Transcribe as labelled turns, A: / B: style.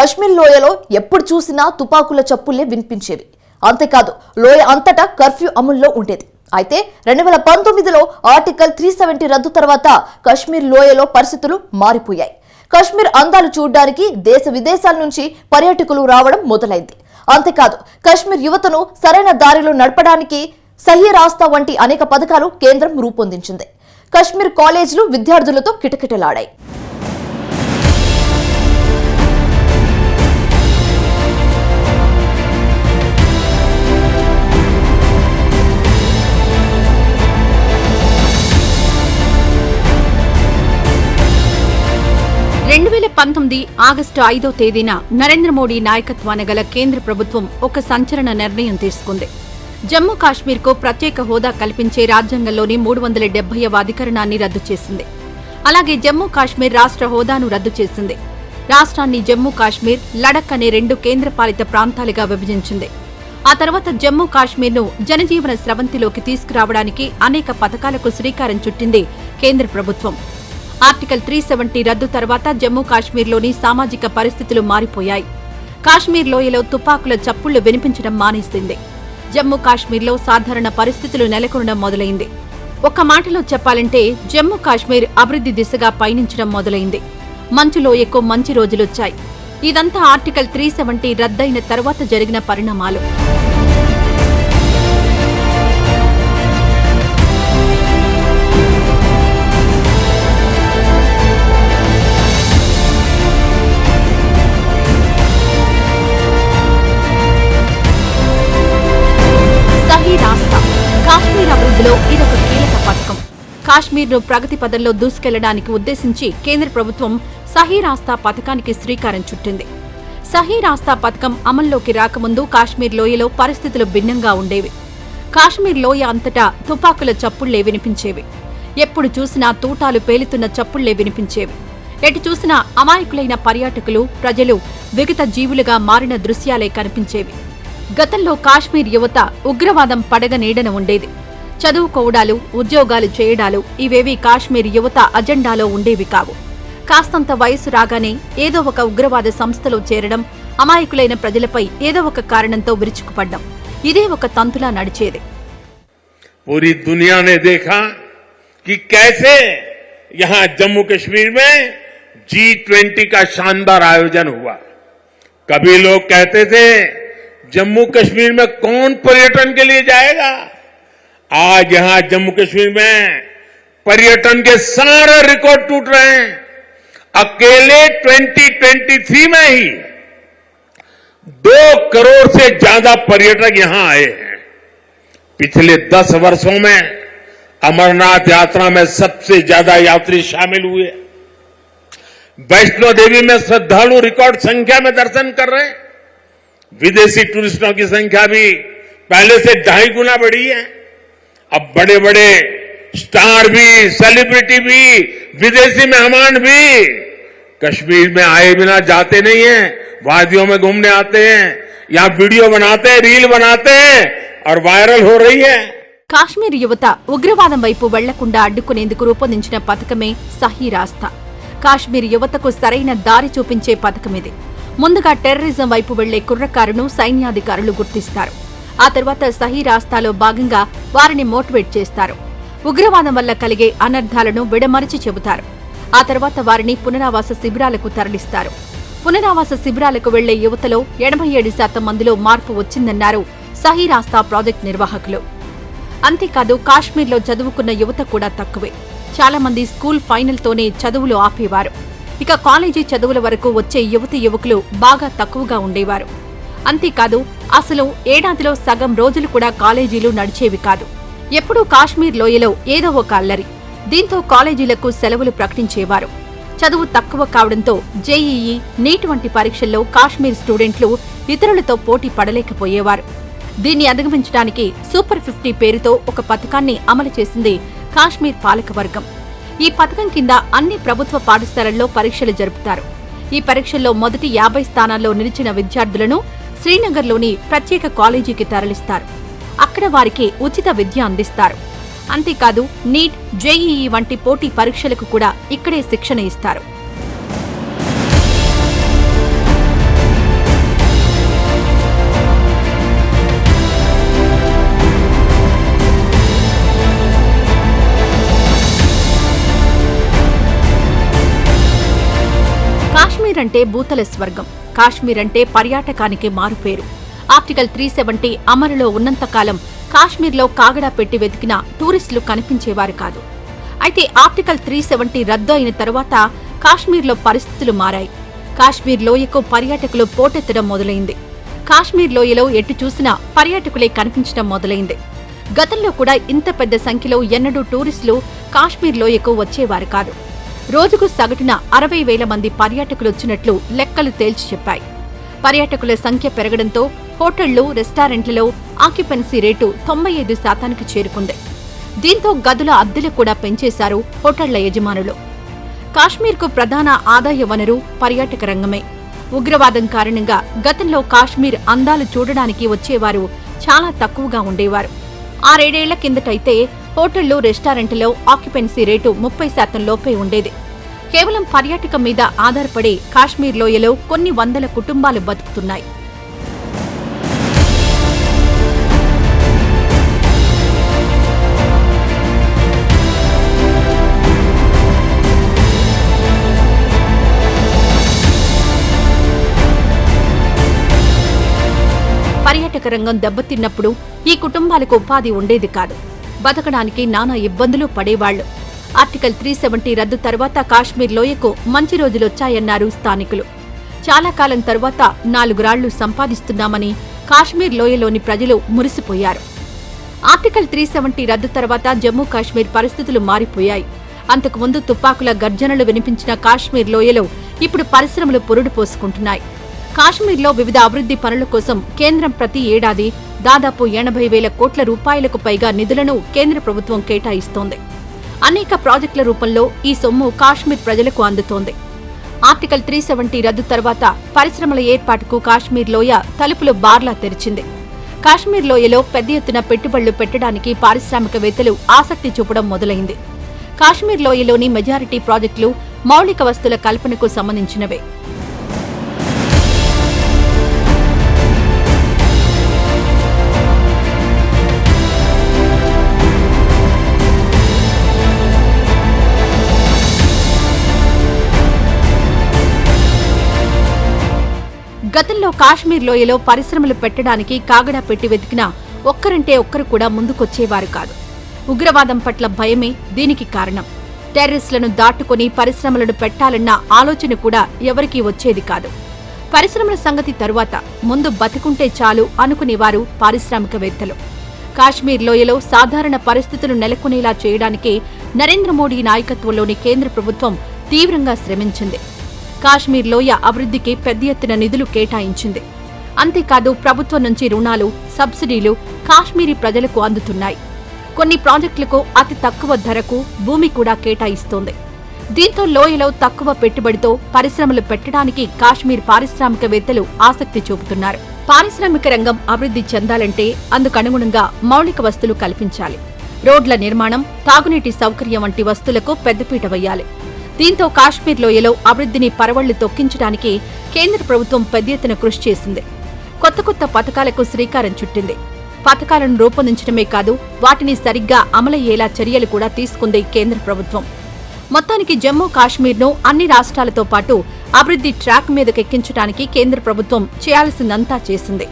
A: కశ్మీర్ లోయలో ఎప్పుడు చూసినా తుపాకుల చప్పుళ్ళే వినిపించేవి. అంతేకాదు లోయ అంతటా కర్ఫ్యూ అమల్లో ఉండేది. అయితే రెండు వేల పంతొమ్మిదిలో ఆర్టికల్ త్రీ సెవెంటీ రద్దు తర్వాత కశ్మీర్ లోయలో పరిస్థితులు మారిపోయాయి. కశ్మీర్ అందాలు చూడడానికి దేశ విదేశాల నుంచి పర్యాటకులు రావడం మొదలైంది. అంతేకాదు కశ్మీర్ యువతను సరైన దారిలో నడపడానికి సహీ రాస్తా వంటి అనేక పథకాలు కేంద్రం రూపొందించింది. కశ్మీర్ కాలేజీలు విద్యార్థులతో కిటకిటలాడాయి.
B: రెండు వేల పంతొమ్మిది ఆగస్టు ఐదో తేదీన నరేంద్ర మోడీ నాయకత్వాన గల కేంద్ర ప్రభుత్వం ఒక సంచలన నిర్ణయం తీసుకుంది. జమ్మూ కాశ్మీర్కు ప్రత్యేక హోదా కల్పించే రాజ్యాంగంలోని మూడు వందల డెబ్బైవ అధికరణాన్ని రద్దు చేసింది. అలాగే జమ్మూ కాశ్మీర్ రాష్ట్ర హోదాను రద్దు చేసింది. రాష్ట్రాన్ని జమ్మూ కాశ్మీర్ లడక్ అనే రెండు కేంద్రపాలిత ప్రాంతాలుగా విభజించింది. ఆ తర్వాత జమ్మూ కాశ్మీర్ను జనజీవన స్రవంతిలోకి తీసుకురావడానికి అనేక పథకాలకు శ్రీకారం చుట్టింది కేంద్ర ప్రభుత్వం. ఆర్టికల్ త్రీ సెవెంటీ రద్దు తర్వాత జమ్మూ కాశ్మీర్లోని సామాజిక పరిస్థితులు మారిపోయాయి. కాశ్మీర్ లోయలో తుపాకుల చప్పుళ్ళు వినిపించడం మానేసింది. జమ్మూ కాశ్మీర్లో సాధారణ పరిస్థితులు నెలకొనడం మొదలైంది. ఒక్క మాటలో చెప్పాలంటే జమ్మూ కాశ్మీర్ అభివృద్ధి దిశగా పయనించడం మొదలైంది. మంచు లోయకు మంచి రోజులొచ్చాయి. ఇదంతా ఆర్టికల్ త్రీ సెవెంటీ రద్దయిన తర్వాత జరిగిన పరిణామాలు. కాశ్మీర్ను ప్రగతి పదంలో దూసుకెళ్ళడానికి ఉద్దేశించి కేంద్ర ప్రభుత్వం సహీ రాస్తా పథకానికి శ్రీకారం చుట్టింది. సహీ రాస్తా పథకం అమల్లోకి రాకముందు కాశ్మీర్ లోయలో పరిస్థితులు భిన్నంగా ఉండేవి. కాశ్మీర్ లోయ అంతటా తుపాకుల చప్పుళ్ళే వినిపించేవి. ఎప్పుడు చూసినా తూటాలు పేలుతున్న చప్పుళ్ళే వినిపించేవి. ఎటు చూసినా అమాయకులైన పర్యాటకులు ప్రజలు విగత జీవులుగా మారిన దృశ్యాలే కనిపించేవి. గతంలో కాశ్మీర్ యువత ఉగ్రవాదం పడగ నీడన ఉండేది. చదువుకోవడాలు ఉద్యోగాలు చేయడాలు ఇవేవి కాశ్మీర్ యువత అజెండాలో ఉండేవి కావు. కాస్తంత వయసు రాగానే ఏదో ఒక ఉగ్రవాద సంస్థలో చేరడం అమాయకులైన ప్రజలపై ఏదో ఒక కారణంతో విరుచుకుపడ్డం ఇదే ఒక తంతులా నడిచేది.
C: పూరి దునియా నే దేఖా కి కైసే యహా జమ్మూ కశ్మీర్ మే జీ ట్వంటీ కా శానదార్ ఆయోజన్ హువా. కభీ లోగ్ కహతే थे జమ్మూ కశ్మీర్ మే కౌన్ పర్యటన్ కే జాయేగా? आज यहाँ जम्मू कश्मीर में पर्यटन के सारे रिकॉर्ड टूट रहे हैं। अकेले 2023 में ही दो करोड़ से ज़्यादा पर्यटक यहाँ आए हैं। पिछले दस वर्षों में अमरनाथ यात्रा में सबसे ज़्यादा यात्री शामिल हुए। वैष्णो देवी में श्रद्धालु रिकॉर्ड संख्या में दर्शन कर रहे हैं। विदेशी टूरिस्टों की संख्या भी पहले से ढाई गुना बढ़ी है। अब बड़े बड़े स्टार भी सेलिब्रिटी भी विदेशी मेहमान भी कश्मीर में आए बिना जाते नहीं हैं वादियों में घूमने आते हैं यहाँ वीडियो बनाते हैं रील बनाते हैं और वायरल हो रही है
B: కాశ్మీర్ యువత ఉగ్రవాదం వైపు వెళ్లకుండా అడ్డుకునేందుకు రూపొందించిన పథకమే సహీ రాస్తా కాశ్మీర్ యువతకు సరైన దారి చూపించే పథకమిది ముందుగా టెర్రరిజం వైపు వెళ్లే కుర్రకారును సైన్యాధికారులు గుర్తిస్తారు ఆ తర్వాత సహీ రాస్తాలో భాగంగా వారిని మోటివేట్ చేస్తారు. ఉగ్రవాదం వల్ల కలిగే అనర్థాలను విడమరిచి చెబుతారు. ఆ తర్వాత వారిని పునరావాస శిబిరాలకు తరలిస్తారు. పునరావాస శిబిరాలకు వెళ్ళే యువతలో ఎనభై ఏడు శాతం మందిలో మార్పు వచ్చిందన్నారు సహీ రాస్తా ప్రాజెక్ట్ నిర్వాహకులు. అంతేకాదు కాశ్మీర్లో చదువుకున్న యువత కూడా తక్కువే. చాలా మంది స్కూల్ ఫైనల్తోనే చదువులు ఆపేవారు. ఇక కాలేజీ చదువుల వరకు వచ్చే యువతి యువకులు బాగా తక్కువగా ఉండేవారు. అంతేకాదు అసలు ఏడాదిలో సగం రోజులు కూడా కాలేజీలు నడిచేవి కాదు. ఎప్పుడూ కాశ్మీర్ లోయలో ఏదో ఒక అల్లరి. దీంతో కాలేజీలకు సెలవులు ప్రకటించేవారు. చదువు తక్కువ కావడంతో జేఈఈ నీట్ వంటి పరీక్షల్లో కాశ్మీర్ స్టూడెంట్లు ఇతరులతో పోటీ పడలేకపోయేవారు. దీన్ని అధిగమించడానికి సూపర్ ఫిఫ్టీ పేరుతో ఒక పథకాన్ని అమలు చేసింది కాశ్మీర్ పాలకవర్గం. ఈ పథకం కింద అన్ని ప్రభుత్వ పాఠశాలల్లో పరీక్షలు జరుపుతారు. ఈ పరీక్షల్లో మొదటి యాభై స్థానాల్లో నిలిచిన విద్యార్థులను శ్రీనగర్లోని ప్రత్యేక కాలేజీకి తరలిస్తారు. అక్కడ వారికి ఉచిత విద్య అందిస్తారు. అంతేకాదు నీట్ జేఈఈ వంటి పోటీ పరీక్షలకు కూడా ఇక్కడే శిక్షణ ఇస్తారు. కాశ్మీర్ అంటే భూతల స్వర్గం. కాశ్మీర్ అంటే పర్యాటకానికి మారుపేరు. ఆప్టికల్ త్రీ సెవెంటీ అమలులో ఉన్నంతకాలం కాశ్మీర్లో కాగడా పెట్టి వెతికిన టూరిస్టులు కనిపించేవారు కాదు. అయితే ఆప్టికల్ త్రీ సెవెంటీ రద్దు అయిన తరువాత కాశ్మీర్లో పరిస్థితులు మారాయి. కాశ్మీర్ లోయకు పర్యాటకులు పోటెత్తడం మొదలైంది. కాశ్మీర్ లోయలో ఎటు చూసినా పర్యాటకులే కనిపించడం మొదలైంది. గతంలో కూడా ఇంత పెద్ద సంఖ్యలో ఎన్నడూ టూరిస్టులు కాశ్మీర్ లోయకు వచ్చేవారు కాదు. రోజుకు సగటున అరవై వేల మంది పర్యాటకులు వచ్చినట్లు లెక్కలు తేల్చి చెప్పాయి. పర్యాటకుల సంఖ్య పెరగడంతో హోటళ్ళు రెస్టారెంట్లలో ఆక్యుపెన్సీ రేటు తొంభై ఐదు శాతానికి చేరుకుంది. దీంతో గదుల అద్దెలు కూడా పెంచేశారు హోటళ్ళ యజమానులు. కాశ్మీర్కు ప్రధాన ఆదాయ వనరు పర్యాటక రంగమే. ఉగ్రవాదం కారణంగా గతంలో కాశ్మీర్ అందాలు చూడడానికి వచ్చేవారు చాలా తక్కువగా ఉండేవారు. ఆరేడేళ్ళ కిందటైతే హోటళ్ళు రెస్టారెంట్లో ఆక్యుపెన్సీ రేటు ముప్పై శాతం లోపే ఉండేది. కేవలం పర్యాటకం మీద ఆధారపడి కాశ్మీర్ లోయలో కొన్ని వందల కుటుంబాలు బతుకుతున్నాయి. పర్యాటక రంగం దెబ్బతిన్నప్పుడు ఈ కుటుంబాలకు ఉపాధి ఉండేది కాదు. బతకడానికి నానా ఇబ్బందులు పడేవాళ్ళు ఆర్టికల్ త్రీ సెవెంటీ రద్దు తర్వాత కాశ్మీర్ లోయకు మంచి రోజులొచ్చాయన్నారు స్థానికులు. చాలా కాలం తరువాత నాలుగురాళ్ళు సంపాదిస్తున్నామని కాశ్మీర్ లోయలోని ప్రజలు మురిసిపోయారు. ఆర్టికల్ త్రీ సెవెంటీ రద్దు తర్వాత జమ్మూ కాశ్మీర్ పరిస్థితులు మారిపోయాయి. అంతకుముందు తుపాకుల గర్జనలు వినిపించిన కాశ్మీర్ లోయలో ఇప్పుడు పరిశ్రమలు పురుడు పోసుకుంటున్నాయి. కాశ్మీర్లో వివిధ అభివృద్ధి పనుల కోసం కేంద్రం ప్రతి ఏడాది దాదాపు ఎనభై వేల కోట్ల రూపాయలకు పైగా నిధులను కేంద్ర ప్రభుత్వం కేటాయిస్తోంది. అనేక ప్రాజెక్టుల రూపంలో ఈ సొమ్ము కాశ్మీర్ ప్రజలకు అందుతోంది. ఆర్టికల్ త్రీ సెవెంటీ రద్దు తర్వాత పరిశ్రమల ఏర్పాటుకు కాశ్మీర్ లోయ తలుపులు బార్లా తెరిచింది. కాశ్మీర్ లోయలో పెద్ద ఎత్తున పెట్టుబడులు పెట్టడానికి పారిశ్రామికవేత్తలు ఆసక్తి చూపడం మొదలైంది. కాశ్మీర్ లోయలోని మెజారిటీ ప్రాజెక్టులు మౌలిక వస్తుల కల్పనకు సంబంధించినవే. గతంలో కాశ్మీర్ లోయలో పరిశ్రమలు పెట్టడానికి కాగడా పెట్టి వెతికినా ఒక్కరంటే ఒక్కరు కూడా ముందుకొచ్చేవారు కాదు. ఉగ్రవాదం పట్ల భయమే దీనికి కారణం. టెర్రరిస్టులను దాటుకుని పరిశ్రమలను పెట్టాలన్న ఆలోచన కూడా ఎవరికీ వచ్చేది కాదు. పరిశ్రమల సంగతి తరువాత ముందు బతికుంటే చాలు అనుకునేవారు పారిశ్రామికవేత్తలు. కాశ్మీర్ లోయలో సాధారణ పరిస్థితులు నెలకొనేలా చేయడానికి నరేంద్ర మోడీ నాయకత్వంలోని కేంద్ర ప్రభుత్వం తీవ్రంగా శ్రమించింది. కాశ్మీర్ లోయ అభివృద్ధికి పెద్ద ఎత్తున నిధులు కేటాయించింది. అంతేకాదు ప్రభుత్వం నుంచి రుణాలు సబ్సిడీలు కాశ్మీరీ ప్రజలకు అందుతున్నాయి. కొన్ని ప్రాజెక్టులకు అతి తక్కువ ధరకు భూమి కూడా కేటాయిస్తోంది. దీంతో లోయలో తక్కువ పెట్టుబడితో పరిశ్రమలు పెట్టడానికి కాశ్మీర్ పారిశ్రామికవేత్తలు ఆసక్తి చూపుతున్నారు. పారిశ్రామిక రంగం అభివృద్ధి చెందాలంటే అందుకనుగుణంగా మౌలిక వస్తువులు కల్పించాలి. రోడ్ల నిర్మాణం తాగునీటి సౌకర్యం వంటి వస్తువులకు పెద్దపీట వేయాలి. దీంతో కాశ్మీర్ లోయలో అభివృద్ధిని పరవళ్ళు తొక్కించడానికి కేంద్ర ప్రభుత్వం పెద్ద ఎత్తున కృషి చేసింది. కొత్త కొత్త పథకాలకు శ్రీకారం చుట్టింది. పథకాలను రూపొందించడమే కాదు వాటిని సరిగ్గా అమలయ్యేలా చర్యలు కూడా తీసుకుంది కేంద్ర ప్రభుత్వం. మొత్తానికి జమ్మూ కాశ్మీర్ను అన్ని రాష్ట్రాలతో పాటు అభివృద్ధి ట్రాక్ మీదకెక్కించడానికి కేంద్ర ప్రభుత్వం చేయాల్సిందంతా చేసింది.